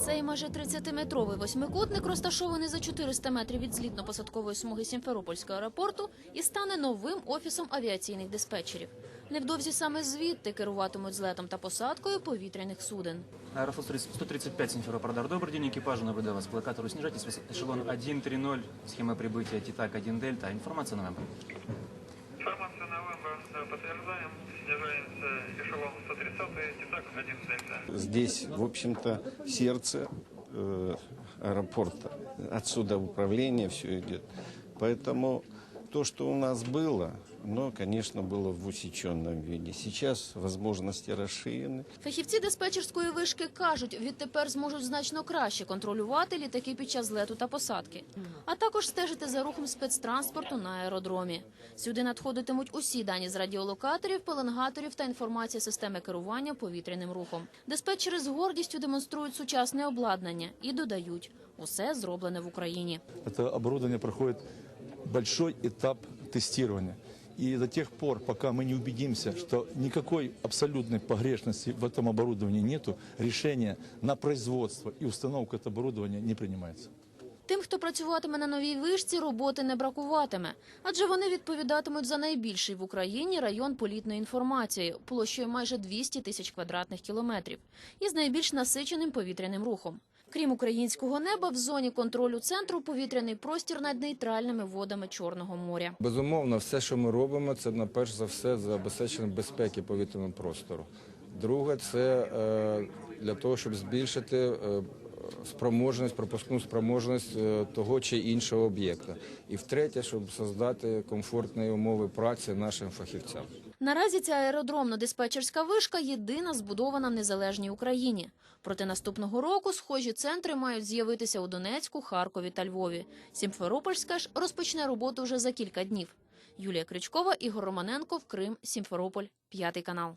Цей майже 30-метровий восьмикутник розташований за 400 метрів від злітно-посадкової смуги Сімферопольського аеропорту і стане новим офісом авіаційних диспетчерів. Невдовзі саме звідти керуватимуть злетом та посадкою повітряних суден. Аэрофлот 135 Симферополь Добрый день, экипажу НВД вас. Плакатору снижайтесь, выс- эшелон 130, схема прибытия Титак 1 Дельта. Информация на веб. Информация Новембр э, подтверждаем. Снижаемся эшелон Здесь, в общем-то, сердце э, аэропорта. Отсюда управление все идет. Поэтому то, что у нас было, оно, конечно, было в усеченном виде. Сейчас возможности расширены. Фахівці диспетчерської вишки кажуть, відтепер зможуть значно краще контролювати літаки під час злету та посадки, а також стежити за рухом спецтранспорту на аеродромі. Сюди надходитимуть усі дані з радіолокаторів, пеленгаторів та інформація системи керування повітряним рухом. Диспетчери з гордістю демонструють сучасне обладнання і додають, усе зроблене в Україні. Это оборудование проходит большой этап тестирования. И до тех пор, пока мы не убедимся, что никакой абсолютной погрешности в этом оборудовании нету, решение на производство и установку этого оборудования не принимается. Тим, хто працюватиме на новій вишці, роботи не бракуватиме, адже вони відповідатимуть за найбільший в Україні район політної інформації площею майже 200 тисяч квадратних кілометрів і з найбільш насиченим повітряним рухом. Крім українського неба, в зоні контролю центру повітряний простір над нейтральними водами Чорного моря. Безумовно, все, що ми робимо, це на перш за все забезпечення безпеки повітряного простору. Друге, це е, для того, щоб збільшити е, спроможність, пропускну спроможність е, того чи іншого об'єкта. І втретє, щоб создати комфортні умови праці нашим фахівцям. Наразі ця аеродромно-диспетчерська вишка єдина збудована в незалежній Україні. Проте наступного року схожі центри мають з'явитися у Донецьку, Харкові та Львові. Сімферопольська ж розпочне роботу вже за кілька днів. Юлія Кричкова, Ігор Романенко, в Крим, Сімферополь, п'ятий канал.